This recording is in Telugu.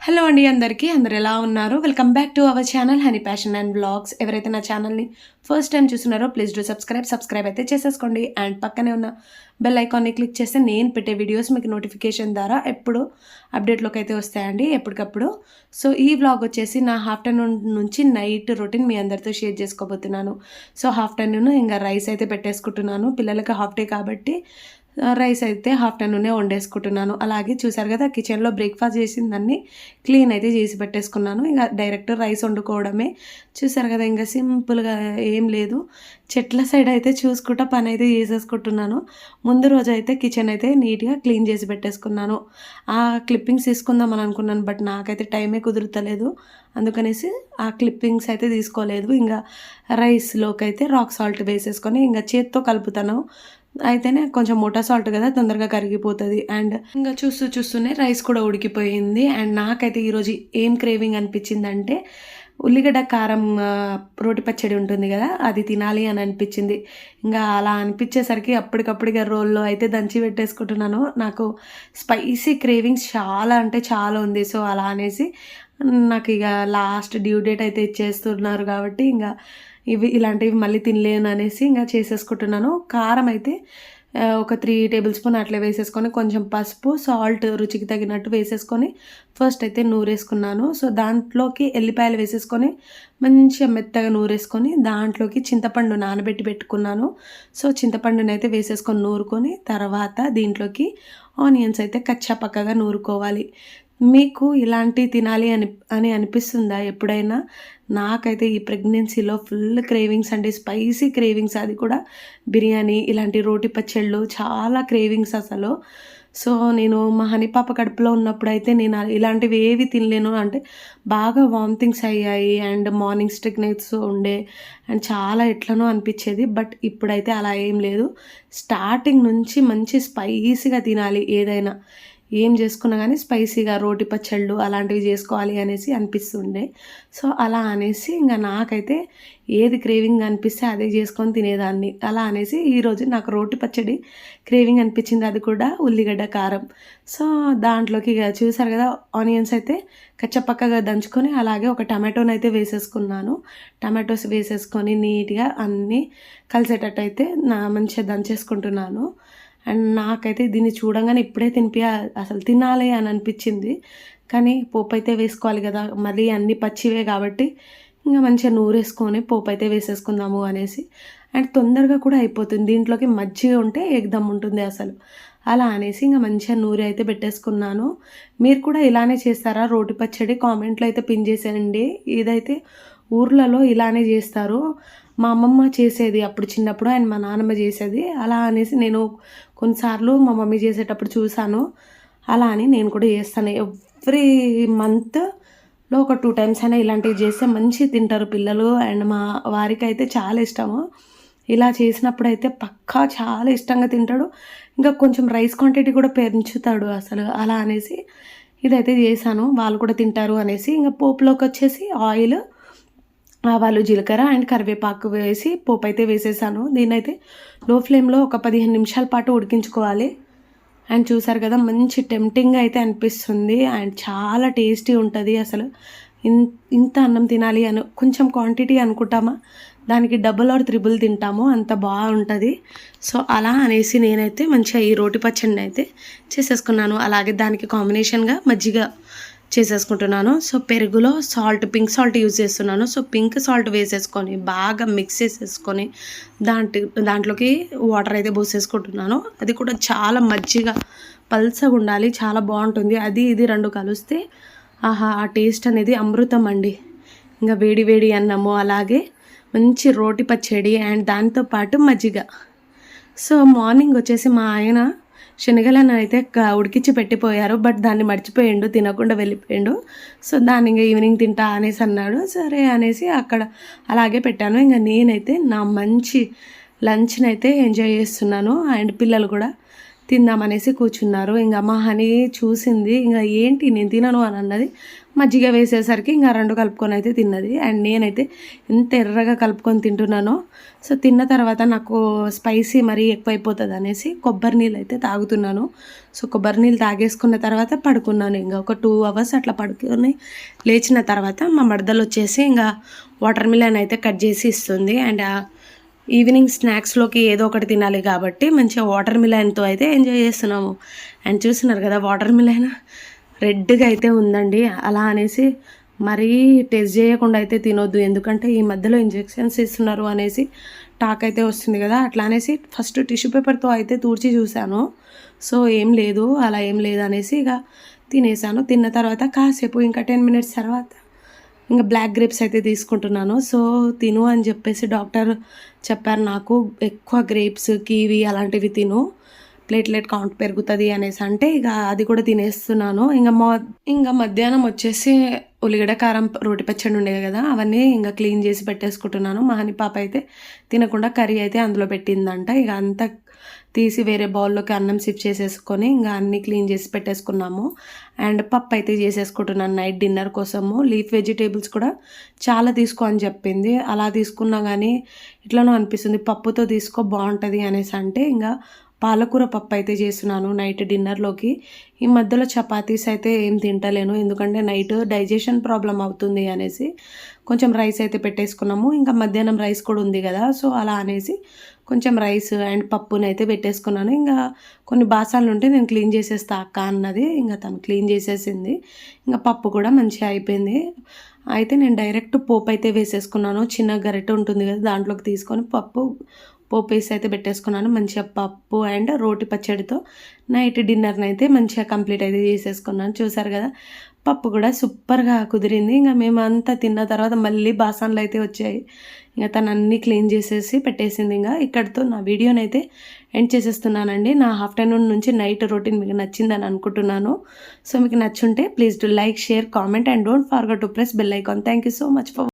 హలో అండి అందరికీ. అందరు ఎలా ఉన్నారు? Welcome back to our channel honey passion and blogs ఎవరైతే నా ఛానల్ని ఫస్ట్ టైం చూస్తున్నారో ప్లీజ్ డూ సబ్స్క్రైబ్ సబ్స్క్రైబ్ అయితే చేసేసుకోండి. అండ్ పక్కనే ఉన్న బెల్ ఐకాన్ని క్లిక్ చేస్తే నేను పెట్టే వీడియోస్ మీకు నోటిఫికేషన్ ద్వారా ఎప్పుడు అప్డేట్లోకి అయితే వస్తాయండి ఎప్పటికప్పుడు. సో ఈ వ్లాగ్ వచ్చేసి నా ఆఫ్టర్నూన్ నుంచి నైట్ రొటీన్ మీ అందరితో షేర్ చేసుకోబోతున్నాను. సో ఆఫ్టర్నూన్ ఇంకా రైస్ అయితే పెట్టేసుకుంటున్నాను. పిల్లలకి హాఫ్ డే కాబట్టి రైస్ అయితే ఆఫ్టర్నూనే వండేసుకుంటున్నాను. అలాగే చూసారు కదా కిచెన్లో బ్రేక్ఫాస్ట్ చేసిందాన్ని క్లీన్ అయితే చేసి పెట్టేసుకున్నాను. ఇంకా డైరెక్ట్ రైస్ వండుకోవడమే. చూసారు కదా ఇంకా సింపుల్గా ఏం లేదు. చెట్ల సైడ్ అయితే చూసుకుంటా పని అయితే చేసేసుకుంటున్నాను. ముందు రోజు అయితే కిచెన్ అయితే నీట్గా క్లీన్ చేసి పెట్టేసుకున్నాను. ఆ క్లిప్పింగ్స్ తీసుకుందామని అనుకున్నాను బట్ నాకైతే టైమే కుదురుతలేదు. అందుకనేసి ఆ క్లిప్పింగ్స్ అయితే తీసుకోలేదు. ఇంకా రైస్లోకి అయితే రాక్ సాల్ట్ వేసేసుకొని ఇంకా చేత్తో కలుపుతాను. అయితేనే కొంచెం మోటా సాల్ట్ కదా తొందరగా కరిగిపోతుంది. అండ్ ఇంకా చూస్తూ చూస్తూనే రైస్ కూడా ఉడికిపోయింది. అండ్ నాకైతే ఈరోజు ఏం క్రేవింగ్ అనిపించిందంటే ఉల్లిగడ్డ కారం రోటి పచ్చడి ఉంటుంది కదా అది తినాలి అని అనిపించింది. ఇంకా అలా అనిపించేసరికి అప్పటికప్పుడుగా రోల్లో అయితే దంచి పెట్టేసుకుంటున్నాను. నాకు స్పైసీ క్రేవింగ్స్ చాలా అంటే చాలా ఉంది. సో అలా అనేసి నాకు ఇక లాస్ట్ డ్యూ డేట్ అయితే ఇచ్చేస్తున్నారు కాబట్టి ఇంకా ఇవి ఇలాంటివి మళ్ళీ తినలేను అనేసి ఇంకా చేసేసుకుంటున్నాను. కారం అయితే ఒక త్రీ టేబుల్ స్పూన్ అట్లా వేసేసుకొని కొంచెం పసుపు సాల్ట్ రుచికి తగినట్టు వేసేసుకొని ఫస్ట్ అయితే నూరేసుకున్నాను. సో దాంట్లోకి ఎల్లిపాయలు వేసేసుకొని మంచిగా మెత్తగా నూరేసుకొని దాంట్లోకి చింతపండు నానబెట్టి పెట్టుకున్నాను. సో చింతపండుని అయితే వేసేసుకొని నూరుకొని తర్వాత దీంట్లోకి ఆనియన్స్ అయితే కచ్చా పక్కగా నూరుకోవాలి. మీకు ఇలాంటి తినాలి అని అని అనిపిస్తుందా ఎప్పుడైనా? నాకైతే ఈ ప్రెగ్నెన్సీలో ఫుల్ క్రేవింగ్స్ అంటే స్పైసీ క్రేవింగ్స్ అది కూడా. బిర్యానీ ఇలాంటి రోటి పచ్చళ్ళు చాలా క్రేవింగ్స్ అసలు. సో నేను మా హనీ పాప కడుపులో ఉన్నప్పుడు అయితే నేను ఇలాంటివి ఏవి తినలేను. అంటే బాగా వామిటింగ్స్ అయ్యాయి అండ్ మార్నింగ్ స్టిక్నెస్ ఉండే అండ్ చాలా ఎట్లనో అనిపించేది. బట్ ఇప్పుడైతే అలా ఏం లేదు. స్టార్టింగ్ నుంచి మంచి స్పైసీగా తినాలి ఏదైనా. ఏం చేసుకున్నా కానీ స్పైసీగా రోటి పచ్చళ్ళు అలాంటివి చేసుకోవాలి అనేసి అనిపిస్తుండే. సో అలా అనేసి ఇంకా నాకైతే ఏది క్రేవింగ్ అనిపిస్తే అదే చేసుకొని తినేదాన్ని. అలా అనేసి ఈరోజు నాకు రోటి పచ్చడి క్రేవింగ్ అనిపించింది. అది కూడా ఉల్లిగడ్డ కారం. సో దాంట్లోకి ఇక చూసారు కదా ఆనియన్స్ అయితే కచ్చపక్కగా దంచుకొని అలాగే ఒక టమాటోని అయితే వేసేసుకున్నాను. టమాటోస్ వేసేసుకొని నీట్గా అన్నీ కలిసేటట్టు అయితే నా మంచిగా దంచేసుకుంటున్నాను. అండ్ నాకైతే దీన్ని చూడంగానే ఇప్పుడే తినిపి అసలు తినాలి అని అనిపించింది. కానీ పోపు అయితే వేసుకోవాలి కదా మళ్ళీ అన్నీ పచ్చివే కాబట్టి ఇంకా మంచిగా నూరేసుకొని పోపు అయితే వేసేసుకుందాము అనేసి. అండ్ తొందరగా కూడా అయిపోతుంది దీంట్లోకి మజ్జిగ ఉంటే ఎగ్దమ్ ఉంటుంది అసలు. అలా అనేసి ఇంకా మంచిగా నూరి అయితే పెట్టేసుకున్నాను. మీరు కూడా ఇలానే చేస్తారా? రోటి పచ్చడి కామెంట్లో అయితే పిన్ చేసేయండి. ఇదైతే ఊర్లలో ఇలానే చేస్తారు. మా అమ్మమ్మ చేసేది అప్పుడు చిన్నప్పుడు అండ్ మా నాన్నమ్మ చేసేది. అలా అనేసి నేను కొన్నిసార్లు మా మమ్మీ చేసేటప్పుడు చూశాను. అలా అని నేను కూడా చేస్తాను. ఎవ్రీ మంత్లో ఒక టూ టైమ్స్ అయినా ఇలాంటివి చేస్తే మంచి తింటారు పిల్లలు. అండ్ మా వారికి అయితే చాలా ఇష్టము. ఇలా చేసినప్పుడు అయితే పక్కా చాలా ఇష్టంగా తింటాడు. ఇంకా కొంచెం రైస్ క్వాంటిటీ కూడా పెంచుతాడు అసలు. అలా అనేసి ఇదైతే చేశాను. వాళ్ళు కూడా తింటారు అనేసి. ఇంకా పోపులోకి వచ్చేసి ఆయిల్ ఆవాలు జీలకర్ర అండ్ కరివేపాకు వేసి పోపు అయితే వేసేసాను. దీన్నైతే లో ఫ్లేమ్లో ఒక పదిహేను నిమిషాల పాటు ఉడికించుకోవాలి. అండ్ చూసారు కదా మంచి టెంప్టింగ్ అయితే అనిపిస్తుంది. అండ్ చాలా టేస్టీ ఉంటుంది అసలు. ఇన్ ఇంత అన్నం తినాలి అని కొంచెం క్వాంటిటీ అనుకుంటామా? దానికి డబుల్ ఆర్ త్రిబుల్ తింటాము అంత బాగుంటుంది. సో అలా అనేసి నేనైతే మంచిగా ఈ రోటి పచ్చడిని అయితే చేసేసుకున్నాను. అలాగే దానికి కాంబినేషన్గా మజ్జిగ చేసేసుకుంటున్నాను. సో పెరుగులో సాల్ట్ పింక్ సాల్ట్ యూజ్ చేస్తున్నాను. సో పింక్ సాల్ట్ వేసేసుకొని బాగా మిక్స్ చేసేసుకొని దాంట్లో దాంట్లోకి వాటర్ అయితే పోసేసుకుంటున్నాను. అది కూడా చాలా మజ్జిగ పల్సగా ఉండాలి చాలా బాగుంటుంది. అది ఇది రెండు కలిస్తే ఆహా ఆ టేస్ట్ అనేది అమృతం అండి. ఇంకా వేడి వేడి అన్నము అలాగే మంచి రోటి పచ్చడి అండ్ దాంతోపాటు మజ్జిగ. సో మార్నింగ్ వచ్చేసి మా ఆయన శనగలను అయితే ఉడికించి పెట్టిపోయారు. బట్ దాన్ని మర్చిపోయిండు తినకుండా వెళ్ళిపోయిండు. సో దాన్ని ఇంకా ఈవినింగ్ తింటా అనేసి అన్నాడు. సరే అనేసి అక్కడ అలాగే పెట్టాను. ఇంకా నేనైతే నా మంచి లంచ్ని అయితే ఎంజాయ్ చేస్తున్నాను. అండ్ పిల్లలు కూడా తిందామనేసి కూర్చున్నారు. ఇంకా మా హనీ చూసింది. ఇంకా ఏంటి నేను తినను అని అన్నది మజ్జిగ వేసేసరికి ఇంకా రెండు కలుపుకొని అయితే తిన్నది. అండ్ నేనైతే ఎంత ఎర్రగా కలుపుకొని తింటున్నానో. సో తిన్న తర్వాత నాకు స్పైసీ మరీ ఎక్కువైపోతుంది అనేసి కొబ్బరి నీళ్ళు అయితే తాగుతున్నాను. సో కొబ్బరి నీళ్ళు తాగేసుకున్న తర్వాత పడుకున్నాను. ఇంకా ఒక టూ అవర్స్ అట్లా పడుకొని లేచిన తర్వాత మా మడదలు వచ్చేసి ఇంకా వాటర్ మిలన్ అయితే కట్ చేసి ఇస్తుంది. అండ్ ఈవినింగ్ స్నాక్స్లోకి ఏదో ఒకటి తినాలి కాబట్టి మంచిగా వాటర్ మిలన్తో అయితే ఎంజాయ్ చేస్తున్నాము. అండ్ చూస్తున్నారు కదా వాటర్ మిలన్? రెడ్గా అయితే ఉందండి. అలా అనేసి మరీ టెస్ట్ చేయకుండా అయితే తినొద్దు. ఎందుకంటే ఈ మధ్యలో ఇంజెక్షన్స్ ఇస్తున్నారు అనేసి టాక్ అయితే వస్తుంది కదా. అట్లా అనేసి ఫస్ట్ టిష్యూ పేపర్తో అయితే తూడ్చి చూశాను. సో ఏం లేదు అలా ఏం లేదు అనేసి ఇక తినేసాను. తిన్న తర్వాత కాసేపు ఇంకా టెన్ మినిట్స్ తర్వాత ఇంకా బ్లాక్ గ్రేప్స్ అయితే తీసుకుంటున్నాను. సో తిను అని చెప్పేసి డాక్టర్ చెప్పారు నాకు ఎక్కువ గ్రేప్స్ కీవి అలాంటివి తిను. ప్లేట్లెట్ కౌంట్ పెరుగుతుంది అనేసి అంటే ఇక అది కూడా తినేస్తున్నాను. ఇంకా మా ఇంకా మధ్యాహ్నం వచ్చేసి ఉల్లిగడ్డ కారం రోటి పచ్చడి ఉండేది కదా అవన్నీ ఇంకా క్లీన్ చేసి పెట్టేసుకుంటున్నాను. మా హని పాప అయితే తినకుండా కర్రీ అయితే అందులో పెట్టిందంట. ఇక అంతా తీసి వేరే బౌల్లోకి అన్నం సిప్ చేసేసుకొని ఇంకా అన్నీ క్లీన్ చేసి పెట్టేసుకున్నాము. అండ్ పప్పు అయితే చేసేసుకుంటున్నాను నైట్ డిన్నర్ కోసము. లీఫ్ వెజిటేబుల్స్ కూడా చాలా తీసుకో అని చెప్పింది. అలా తీసుకున్నా కానీ ఇట్లనో అనిపిస్తుంది. పప్పుతో తీసుకో బాగుంటుంది అనేసి అంటే ఇంకా పాలకూర పప్పు అయితే చేస్తున్నాను. నైట్ డిన్నర్లోకి. ఈ మధ్యలో చపాతీస్ అయితే ఏం తింటలేను. ఎందుకంటే నైట్ డైజెషన్ ప్రాబ్లం అవుతుంది అనేసి కొంచెం రైస్ అయితే పెట్టేసుకున్నాము. ఇంకా మధ్యాహ్నం రైస్ కూడా ఉంది కదా. సో అలా అనేసి కొంచెం రైస్ అండ్ పప్పుని అయితే పెట్టేసుకున్నాను. ఇంకా కొన్ని బాసాలు ఉంటే నేను క్లీన్ చేసేస్తా అక్క అన్నది. ఇంకా తను క్లీన్ చేసేసింది. ఇంకా పప్పు కూడా మంచిగా అయిపోయింది. అయితే నేను డైరెక్ట్ పోపు అయితే వేసేసుకున్నాను. చిన్న గరిటె ఉంటుంది కదా దాంట్లోకి తీసుకొని పప్పు పోపు వేసి అయితే పెట్టేసుకున్నాను. మంచిగా పప్పు అండ్ రోటి పచ్చడితో నైట్ డిన్నర్ని అయితే మంచిగా కంప్లీట్ అయితే చేసేసుకున్నాను. చూసారు కదా పప్పు కూడా సూపర్గా కుదిరింది. ఇంకా మేమంతా తిన్న తర్వాత మళ్ళీ బాసన్లు అయితే వచ్చాయి. ఇంకా తను అన్నీ క్లీన్ చేసేసి పెట్టేసింది. ఇంకా ఇక్కడితో నా వీడియోని అయితే ఎండ్ చేసేస్తున్నానండి. నా ఆఫ్టర్నూన్ నుంచి నైట్ రొటీన్ మీకు నచ్చిందని అనుకుంటున్నాను. సో మీకు నచ్చుంటే please to like share comment and don't forget to press bell icon. Thank you so much for